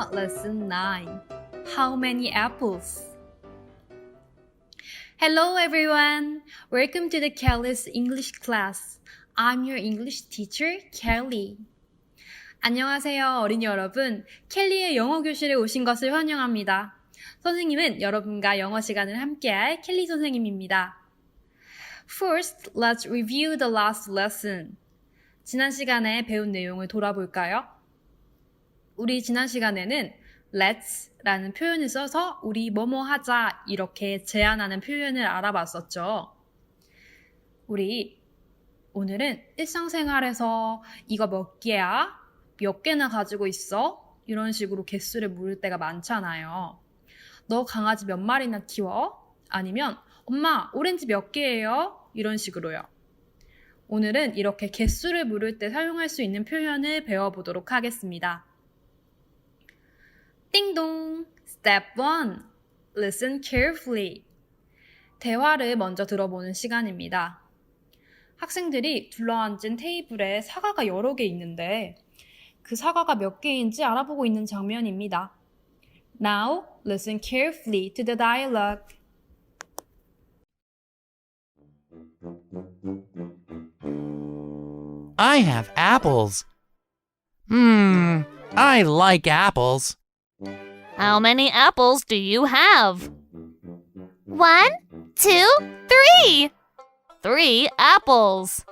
Grammar Lesson 9 How many apples? Hello everyone! Welcome to the Kelly's English class. I'm your English teacher, Kelly. 안녕하세요, 어린이 여러분. 켈리의 영어 교실에 오신 것을 환영합니다. 선생님은 여러분과 영어 시간을 함께할 켈리 선생님입니다. First, let's review the last lesson. 지난 시간에 배운 내용을 돌아볼까요? 우리 지난 시간에는 let's 라는 표현을 써서 우리 뭐뭐 하자 이렇게 제안하는 표현을 알아봤었죠. 우리 오늘은 일상생활에서 이거 몇 개야? 몇 개나 가지고 있어? 이런 식으로 개수를 물을 때가 많잖아요. 너 강아지 몇 마리나 키워? 아니면 엄마 오렌지 몇 개예요? 이런 식으로요. 오늘은 이렇게 개수를 물을 때 사용할 수 있는 표현을 배워보도록 하겠습니다. 띵동! Step 1. Listen carefully. 대화를 먼저 들어보는 시간입니다. 학생들이 둘러앉은 테이블에 사과가 여러 개 있는데 그 사과가 몇 개인지 알아보고 있는 장면입니다. Now, listen carefully to the dialogue. I have apples. Hmm, I like apples. How many apples do you have? One, two, three. Three apples.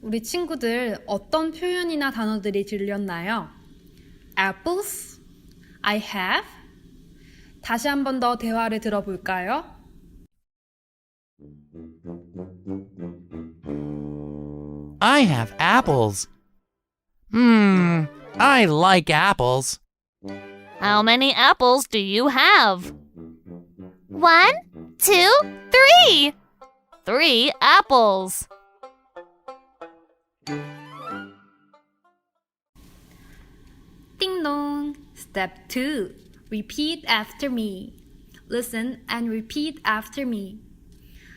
우리 친구들 어떤 표현이나 단어들이 들렸나요? apples, I have. 다시 한 번 더 대화를 들어볼까요? I have apples. Hmm, I like apples. How many apples do you have? One, two, three. Three apples. 띵동. Step 2. Repeat after me. Listen and repeat after me.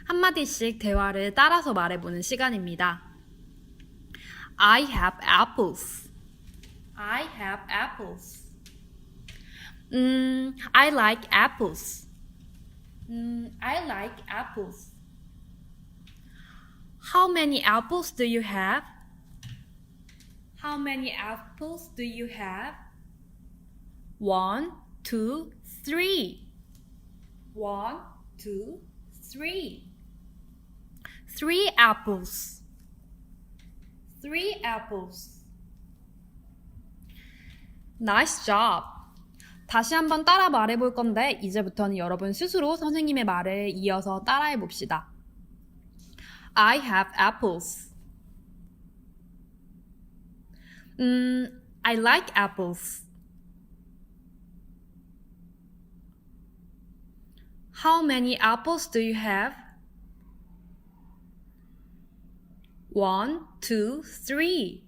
한마디씩 대화를 따라서 말해보는 시간입니다. I have apples. I have apples. 음, I like apples. 음, I like apples. How many apples do you have? How many apples do you have? One, two, three. One, two, three. Three apples. Three apples. Nice job. 다시 한번 따라 말해 볼 건데, 이제부터는 여러분 스스로 선생님의 말을 이어서 따라해 봅시다. I have apples. 음, I like apples. How many apples do you have? One, two, three.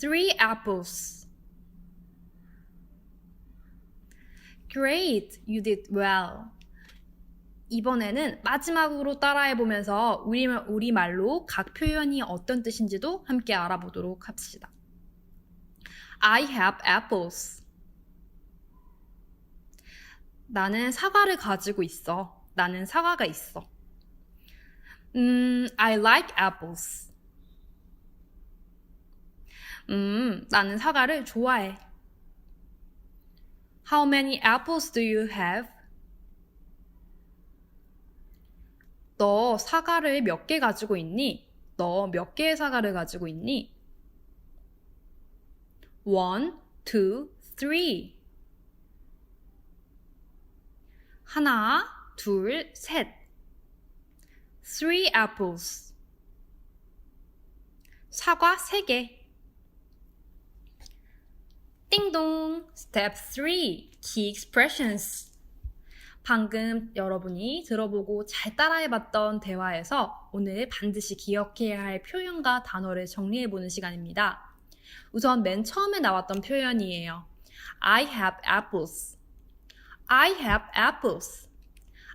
Three apples. Great, you did well. 이번에는 마지막으로 따라해 보면서 우리말, 우리말로 각 표현이 어떤 뜻인지도 함께 알아보도록 합시다. I have apples. 나는 사과를 가지고 있어. 나는 사과가 있어. 음, I like apples. 음, 나는 사과를 좋아해. How many apples do you have? 너 사과를 몇 개 가지고 있니? 너 몇 개의 사과를 가지고 있니? One, two, three. 하나, 둘, 셋. Three apples. 사과 세 개. 띵동. Step 3. Key expressions. 방금 여러분이 들어보고 잘 따라해봤던 대화에서 오늘 반드시 기억해야 할 표현과 단어를 정리해보는 시간입니다. 우선 맨 처음에 나왔던 표현이에요. I have apples. I have apples.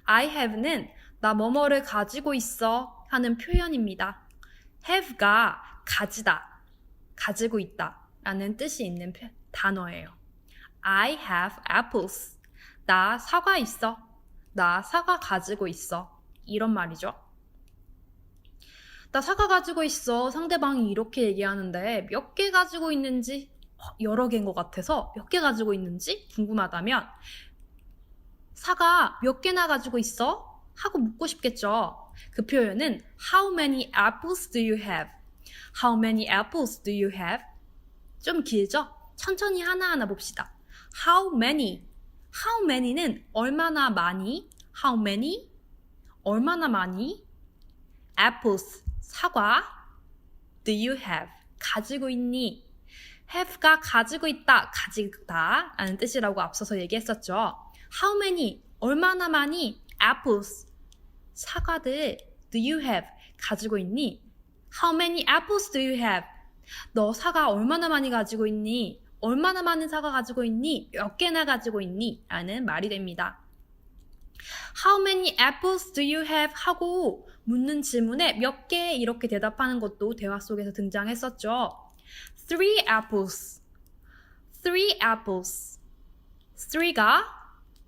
I have는 나 뭐뭐를 가지고 있어 하는 표현입니다. have가 가지다, 가지고 있다 라는 뜻이 있는 표- 단어예요. I have apples. 나 사과 있어. 나 사과 가지고 있어. 이런 말이죠. 나 사과 가지고 있어. 상대방이 이렇게 얘기하는데 몇 개 가지고 있는지 어, 여러 개인 것 같아서 몇 개 가지고 있는지 궁금하다면 사과 몇 개나 가지고 있어? 하고 묻고 싶겠죠. 그 표현은 How many apples do you have? How many apples do you have? 좀 길죠? 천천히 하나하나 봅시다. How many? How many는 얼마나 많이? How many? 얼마나 많이? Apples, 사과. Do you have? 가지고 있니? have가 가지고 있다, 가지다 라는 뜻이라고 앞서서 얘기했었죠. How many? 얼마나 많이? Apples, 사과들. Do you have? 가지고 있니? How many apples do you have? 너 사과 얼마나 많이 가지고 있니? 얼마나 많은 사과 가지고 있니? 몇 개나 가지고 있니? 라는 말이 됩니다. How many apples do you have? 하고 묻는 질문에 몇 개 이렇게 대답하는 것도 대화 속에서 등장했었죠. Three apples. Three apples. three가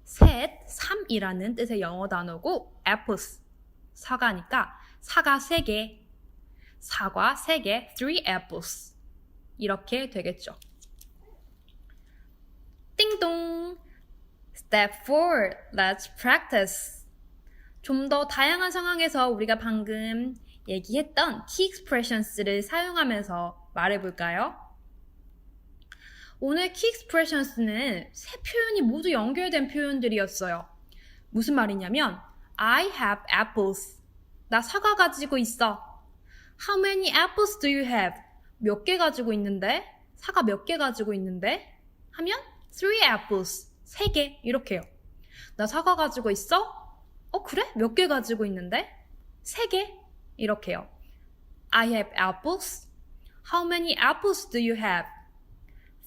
셋, 삼이라는 뜻의 영어 단어고 apples 사과니까 사과 세 개, 사과 세 개, three apples 이렇게 되겠죠. 띵동. Step 4. Let's practice. 좀 더 다양한 상황에서 우리가 방금 얘기했던 key expressions를 사용하면서 말해볼까요? 오늘 key expressions는 세 표현이 모두 연결된 표현들이었어요. 무슨 말이냐면 I have apples. 나 사과 가지고 있어. How many apples do you have? 몇 개 가지고 있는데? 사과 몇 개 가지고 있는데? 하면 three apples. 세 개. 이렇게요. 나 사과 가지고 있어? 어, 그래? 몇 개 가지고 있는데? 세 개. 이렇게요. I have apples. How many apples do you have?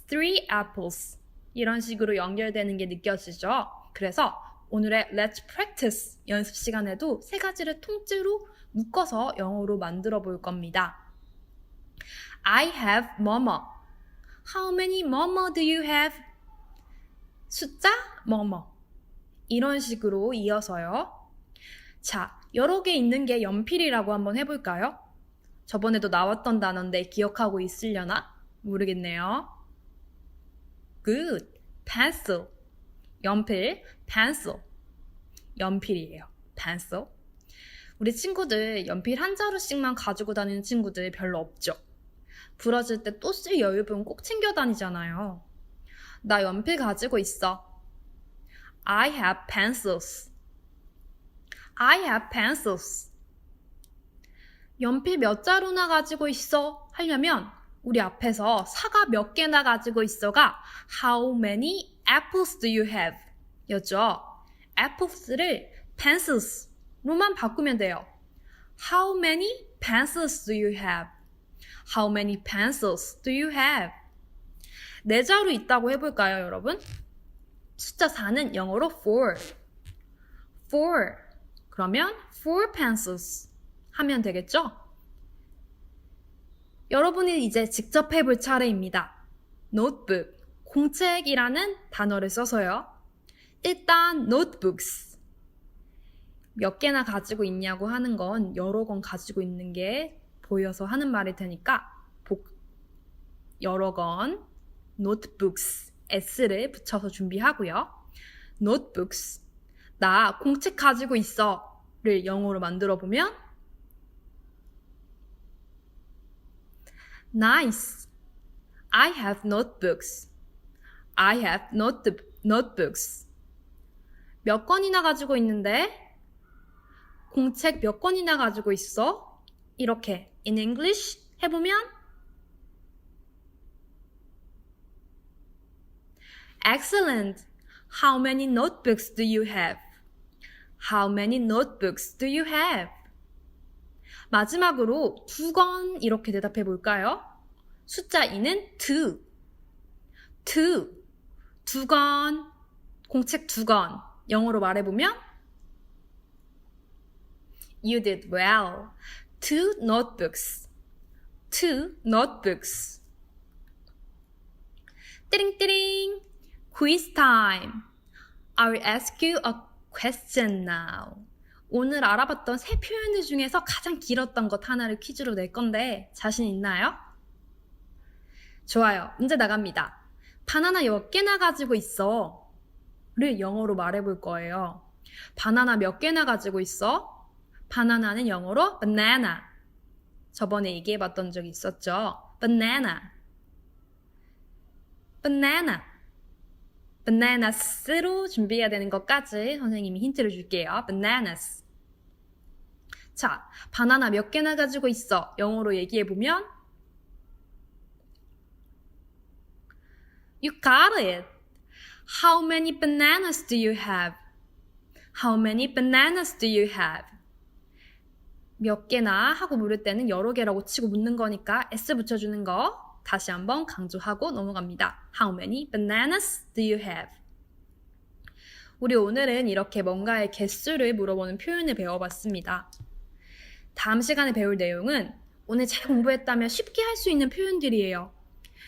Three apples. 이런 식으로 연결되는 게 느껴지죠? 그래서 오늘의 Let's Practice 연습 시간에도 세 가지를 통째로 묶어서 영어로 만들어 볼 겁니다. I have 뭐뭐. How many 뭐뭐 do you have? 숫자 뭐뭐. 이런 식으로 이어서요. 자, 여러 개 있는 게 연필이라고 한번 해볼까요? 저번에도 나왔던 단어인데 기억하고 있으려나? 모르겠네요. Good. pencil. 연필, pencil. 연필이에요. pencil. 우리 친구들 연필 한 자루씩만 가지고 다니는 친구들 별로 없죠. 부러질 때 또 쓸 여유분 꼭 챙겨 다니잖아요. 나 연필 가지고 있어. I have pencils. I have pencils. 연필 몇 자루나 가지고 있어? 하려면 우리 앞에서 사과 몇 개나 가지고 있어가 How many apples do you have? 였죠. apples를 pencils로만 바꾸면 돼요. How many pencils do you have? How many pencils do you have? 네 자루 있다고 해볼까요, 여러분? 숫자 4는 영어로 four. four. 그러면 four pencils 하면 되겠죠? 여러분이 이제 직접 해볼 차례입니다. notebook, 공책이라는 단어를 써서요. 일단 notebooks. 몇 개나 가지고 있냐고 하는 건 여러 권 가지고 있는 게 보여서 하는 말일 테니까 복, 여러 권 notebooks s를 붙여서 준비하고요. notebooks 나 공책 가지고 있어 를 영어로 만들어 보면 nice I have notebooks I have note, notebooks 몇 권이나 가지고 있는데 공책 몇 권이나 가지고 있어? 이렇게 in English 해보면 Excellent. How many notebooks do you have? How many notebooks do you have? 마지막으로 두권 이렇게 대답해 볼까요? 숫자 2는 two. two. 두 권. 공책 두 권. 영어로 말해보면 You did well. Two notebooks. Two notebooks. 띠링띠링. Quiz time. I will ask you a question now. 오늘 알아봤던 새 표현들 중에서 가장 길었던 것 하나를 퀴즈로 낼 건데 자신 있나요? 좋아요. 문제 나갑니다. 바나나 몇 개나 가지고 있어? 를 영어로 말해볼 거예요. 바나나 몇 개나 가지고 있어? 바나나는 영어로 banana. 저번에 얘기해봤던 적 있었죠? banana. banana. Bananas로 준비해야 되는 것까지 선생님이 힌트를 줄게요. bananas. 자, 바나나 몇 개나 가지고 있어? 영어로 얘기해 보면 You got it. How many bananas do you have? How many bananas do you have? 몇 개나 하고 물을 때는 여러 개라고 치고 묻는 거니까 s 붙여주는 거 다시 한번 강조하고 넘어갑니다. How many bananas do you have? 우리 오늘은 이렇게 뭔가의 개수를 물어보는 표현을 배워봤습니다. 다음 시간에 배울 내용은 오늘 잘 공부했다면 쉽게 할 수 있는 표현들이에요.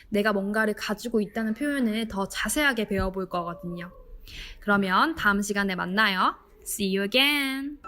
내가 뭔가를 가지고 있다는 표현을 더 자세하게 배워볼 거거든요. 그러면 다음 시간에 만나요. See you again.